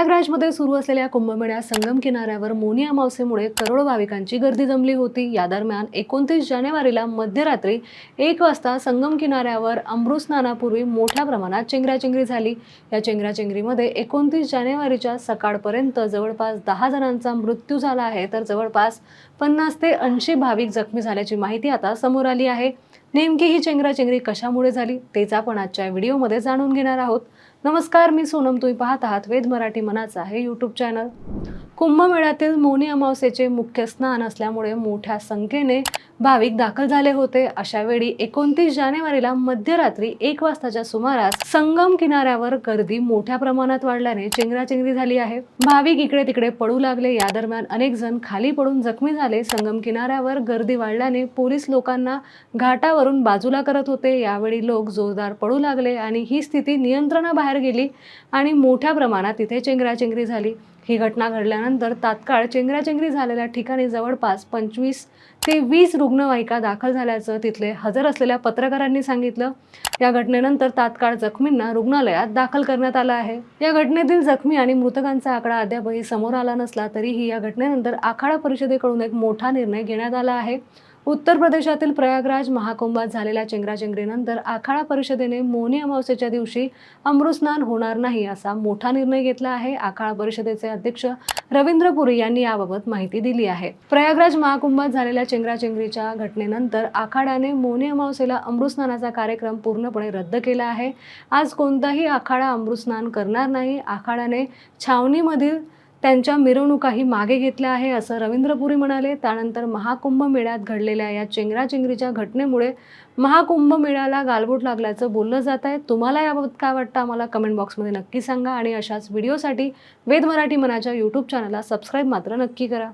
प्रयागराजमध्ये सुरू असलेल्या कुंभमेळ्या संगम किनाऱ्यावर मोनी अमावस्येमुळे करोडो भाविकांची गर्दी जमली होती. या दरम्यान एकोणतीस जानेवारीला मध्यरात्री एक वाजता संगम किनाऱ्यावर अमृत स्नानापूर्वी मोठ्या प्रमाणात चेंगराचेंगरी झाली. या चेंगराचेंगरीमध्ये एकोणतीस जानेवारीच्या सकाळपर्यंत जवळपास दहा जणांचा मृत्यू झाला आहे. तर जवळपास पन्नास ते ऐंशी भाविक जखमी झाल्याची माहिती आता समोर आली आहे. नेमकी ही चेंगराचेंगरी कशामुळे झाली तेच आपण आजच्या व्हिडिओमध्ये जाणून घेणार आहोत. नमस्कार मी सोनम. तुम्ही पाहत आहात वेद मराठी मनाचा हे यूट्यूब चॅनल कुंभमेळ्यातील मौनी अमावस्येचे मुख्य स्नान असल्यामुळे मोठ्या संख्येने भाविक दाखल झाले होते. अशा वेळी एकोणतीस जानेवारीला मध्यरात्री एक वाजताच्या सुमारास संगम किनाऱ्यावर गर्दी मोठ्या प्रमाणात वाढल्याने चेंगराचेंगरी झाली आहे. भाविक इकडे तिकडे पडू लागले. या दरम्यान अनेक जण खाली पडून जखमी झाले. संगम किनाऱ्यावर गर्दी वाढल्याने पोलीस लोकांना वरून बाजूला करत होते. यावेळी लोक जोरदार पडू लागले आणि ही स्थिती नियंत्रणाबाहेर गेली आणि मोठ्या प्रमाणात तिथे चेंगराचेंगरी झाली. ही घटना घडल्यानंतर तात्काळ चेंगराचेंगरी झालेल्या ठिकाणी जवळपास पंचवीस ते वीस रुग्णवाहिका दाखल झाल्याचं तिथले हजर असलेल्या पत्रकारांनी सांगितलं. या घटनेनंतर तात्काळ जखमींना रुग्णालयात दाखल करण्यात आलं आहे. या घटनेतील जखमी आणि मृतकांचा आकडा अद्यापही समोर आला नसला तरीही या घटनेनंतर आखाडा परिषदेकडून एक मोठा निर्णय घेण्यात आला आहे. उत्तर प्रदेशातील प्रयागराज महाकुंभात झालेल्या चेंगराचेंगरीनंतर आखाडा परिषदेने मोनी अमावस्येच्या दिवशी अमृतस्नान होणार नाही असा मोठा निर्णय घेतला आहे. आखाडा परिषदेचे अध्यक्ष रवींद्र पुरी यांनी याबाबत माहिती दिली आहे. प्रयागराज महाकुंभात झालेल्या चेंगराचेंगरीच्या घटनेनंतर आखाड्याने मोनी अमावस्येला अमृतस्नानाचा कार्यक्रम पूर्णपणे रद्द केला आहे. आज कोणताही आखाडा अमृतस्नान करणार नाही. आखाड्याने छावणीमधील त्यांच्या मिरवणुकाही मागे घेतल्या आहे असं रवींद्रपुरी म्हणाले. त्यानंतर महाकुंभ मेळ्यात घडलेल्या या चेंगराचेंगरीच्या घटनेमुळे महाकुंभ मेळ्याला गालबोट लागल्याचं बोललं जात आहे. तुम्हाला याबाबत काय वाटतं? आम्हाला कमेंट बॉक्समध्ये नक्की सांगा आणि अशाच व्हिडिओसाठी वेद मराठी मनाच्या यूट्यूब चॅनलला सबस्क्राईब मात्र नक्की करा.